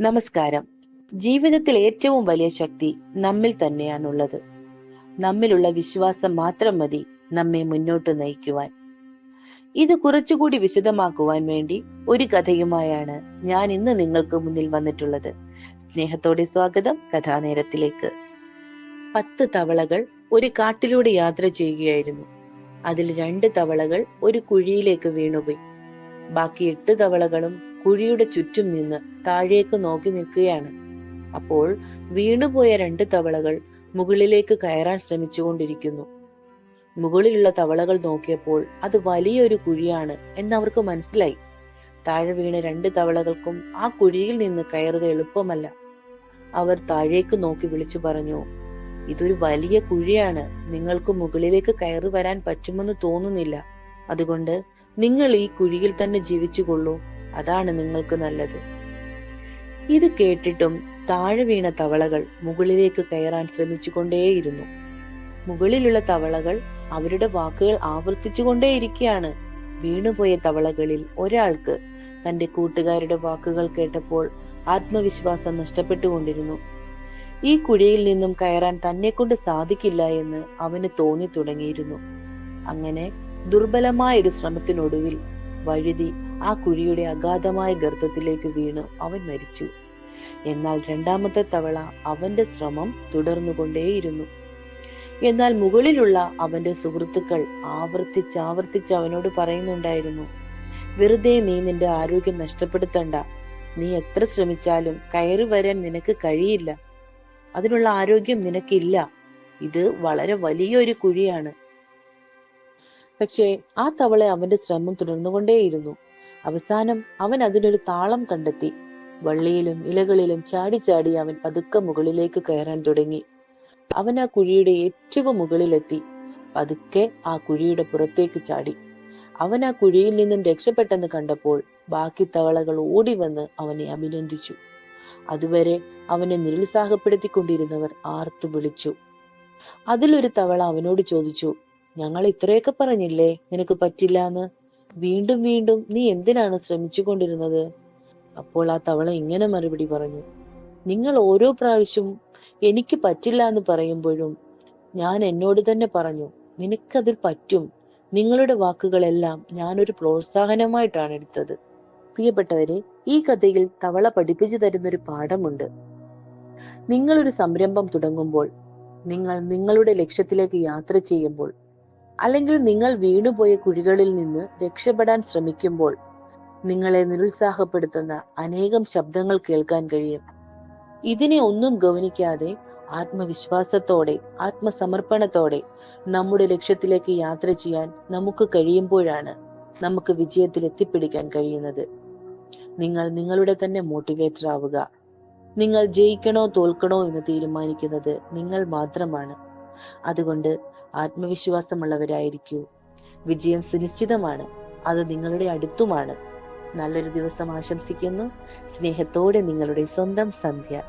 നമസ്കാരം. ജീവിതത്തിൽ ഏറ്റവും വലിയ ശക്തി നമ്മിൽ തന്നെയാണുള്ളത്. നമ്മിലുള്ള വിശ്വാസം മാത്രം മതി നമ്മെ മുന്നോട്ട് നയിക്കുവാൻ. ഇത് കുറച്ചുകൂടി വിശദമാക്കുവാൻ വേണ്ടി ഒരു കഥയുമായാണ് ഞാൻ ഇന്ന് നിങ്ങൾക്ക് മുന്നിൽ വന്നിട്ടുള്ളത്. സ്നേഹത്തോടെ സ്വാഗതം കഥാനേരത്തിലേക്ക്. പത്ത് തവളകൾ ഒരു കാട്ടിലൂടെ യാത്ര ചെയ്യുകയായിരുന്നു. അതിൽ രണ്ട് തവളകൾ ഒരു കുഴിയിലേക്ക് വീണുപോയി. ബാക്കി എട്ട് തവളകളും കുഴിയുടെ ചുറ്റും നിന്ന് താഴേക്ക് നോക്കി നിൽക്കുകയാണ്. അപ്പോൾ വീണുപോയ രണ്ട് തവളകൾ മുകളിലേക്ക് കയറാൻ ശ്രമിച്ചുകൊണ്ടിരിക്കുന്നു. മുകളിലുള്ള തവളകൾ നോക്കിയപ്പോൾ അത് വലിയൊരു കുഴിയാണ് എന്നവർക്ക് മനസ്സിലായി. താഴെ വീണ രണ്ട് തവളകൾക്കും ആ കുഴിയിൽ നിന്ന് കയറുക എളുപ്പമല്ല. അവർ താഴേക്ക് നോക്കി വിളിച്ചു പറഞ്ഞു ഇതൊരു വലിയ കുഴിയാണ്. നിങ്ങൾക്ക് മുകളിലേക്ക് കയറി വരാൻ പറ്റുമെന്ന് തോന്നുന്നില്ല. അതുകൊണ്ട് നിങ്ങൾ ഈ കുഴിയിൽ തന്നെ ജീവിച്ചുകൊള്ളൂ. അതാണ് നിങ്ങൾക്ക് നല്ലത്. ഇത് കേട്ടിട്ടും താഴെ വീണ തവളകൾ മുകളിലേക്ക് കയറാൻ ശ്രമിച്ചുകൊണ്ടേയിരുന്നു. മുകളിലുള്ള തവളകൾ അവരുടെ വാക്കുകൾ ആവർത്തിച്ചുകൊണ്ടേയിരിക്കുകയാണ്. വീണുപോയ തവളകളിൽ ഒരാൾക്ക് തന്റെ കൂട്ടുകാരുടെ വാക്കുകൾ കേട്ടപ്പോൾ ആത്മവിശ്വാസം നഷ്ടപ്പെട്ടുകൊണ്ടിരുന്നു. ഈ കുഴിയിൽ നിന്നും കയറാൻ തന്നെ കൊണ്ട് സാധിക്കില്ല എന്ന് അവന് തോന്നി തുടങ്ങിയിരുന്നു അങ്ങനെ ദുർബലമായ ഒരു ശ്രമത്തിനൊടുവിൽ വഴുതി ആ കുഴിയുടെ അഗാധമായ ഗർത്തത്തിലേക്ക് വീണ് അവൻ മരിച്ചു. എന്നാൽ രണ്ടാമത്തെ തവള അവന്റെ ശ്രമം തുടർന്നുകൊണ്ടേയിരുന്നു. എന്നാൽ മുകളിലുള്ള അവന്റെ സുഹൃത്തുക്കൾ ആവർത്തിച്ച് ആവർത്തിച്ച് അവനോട് പറയുന്നുണ്ടായിരുന്നു വെറുതെ നീ നിന്റെ ആരോഗ്യം നഷ്ടപ്പെടുത്തണ്ട. നീ എത്ര ശ്രമിച്ചാലും കയറി വരാൻ നിനക്ക് കഴിയില്ല. അതിനുള്ള ആരോഗ്യം നിനക്കില്ല. ഇത് വളരെ വലിയൊരു കുഴിയാണ്. പക്ഷേ ആ തവള അവന്റെ ശ്രമം തുടർന്നുകൊണ്ടേയിരുന്നു. അവസാനം അവൻ അതിനൊരു താളം കണ്ടെത്തി. വള്ളിയിലും ഇലകളിലും ചാടി ചാടി അവൻ പതുക്കെ മുകളിലേക്ക് കയറാൻ തുടങ്ങി. അവൻ ആ കുഴിയുടെ ഏറ്റവും മുകളിലെത്തി. പതുക്കെ ആ കുഴിയുടെ പുറത്തേക്ക് ചാടി. അവൻ ആ കുഴിയിൽ നിന്നും രക്ഷപ്പെട്ടെന്ന് കണ്ടപ്പോൾ ബാക്കി തവളകൾ ഓടി വന്ന് അവനെ അഭിനന്ദിച്ചു. അതുവരെ അവനെ നിരുത്സാഹപ്പെടുത്തിക്കൊണ്ടിരുന്നവർ ആർത്തു വിളിച്ചു. അതിലൊരു തവള അവനോട് ചോദിച്ചു ഞങ്ങൾ ഇത്രയൊക്കെ പറഞ്ഞില്ലേ? നിനക്ക് പറ്റില്ല എന്ന് വീണ്ടും വീണ്ടും നീ എന്തിനാണ് ശ്രമിച്ചുകൊണ്ടിരുന്നത്? അപ്പോൾ ആ തവള ഇങ്ങനെ മറുപടി പറഞ്ഞു നിങ്ങൾ ഓരോ പ്രാവശ്യവും എനിക്ക് പറ്റില്ല എന്ന് പറയുമ്പോഴും ഞാൻ എന്നോട് തന്നെ പറഞ്ഞു നിനക്കതിൽ പറ്റും. നിങ്ങളുടെ വാക്കുകളെല്ലാം ഞാനൊരു പ്രോത്സാഹനമായിട്ടാണ് എടുത്തത്. പ്രിയപ്പെട്ടവരെ ഈ കഥയിൽ തവള പഠിപ്പിച്ചു തരുന്ന ഒരു പാഠമുണ്ട്. നിങ്ങളൊരു സംരംഭം തുടങ്ങുമ്പോൾ നിങ്ങൾ നിങ്ങളുടെ ലക്ഷ്യത്തിലേക്ക് യാത്ര ചെയ്യുമ്പോൾ അല്ലെങ്കിൽ നിങ്ങൾ വീണുപോയ കുഴികളിൽ നിന്ന് രക്ഷപ്പെടാൻ ശ്രമിക്കുമ്പോൾ നിങ്ങളെ നിരുത്സാഹപ്പെടുത്തുന്ന അനേകം ശബ്ദങ്ങൾ കേൾക്കാൻ കഴിയും. ഇതിനെ ഒന്നും ഗൗനിക്കാതെ ആത്മവിശ്വാസത്തോടെ ആത്മസമർപ്പണത്തോടെ നമ്മുടെ ലക്ഷ്യത്തിലേക്ക് യാത്ര ചെയ്യാൻ നമുക്ക് കഴിയുമ്പോഴാണ് നമുക്ക് വിജയത്തിൽ എത്തിപ്പിടിക്കാൻ കഴിയുന്നത്. നിങ്ങൾ നിങ്ങളുടെ തന്നെ മോട്ടിവേറ്റർ ആവുക. നിങ്ങൾ ജയിക്കണോ തോൽക്കണോ എന്ന് തീരുമാനിക്കുന്നത് നിങ്ങൾ മാത്രമാണ്. അതുകൊണ്ട് ആത്മവിശ്വാസമുള്ളവരായിരിക്കൂ. വിജയം സുനിശ്ചിതമാണ്. അത് നിങ്ങളുടെ അടുത്തുമാണ്. നല്ലൊരു ദിവസം ആശംസിക്കുന്നു. സ്നേഹത്തോടെ നിങ്ങളുടെ സ്വന്തം സന്ധ്യ.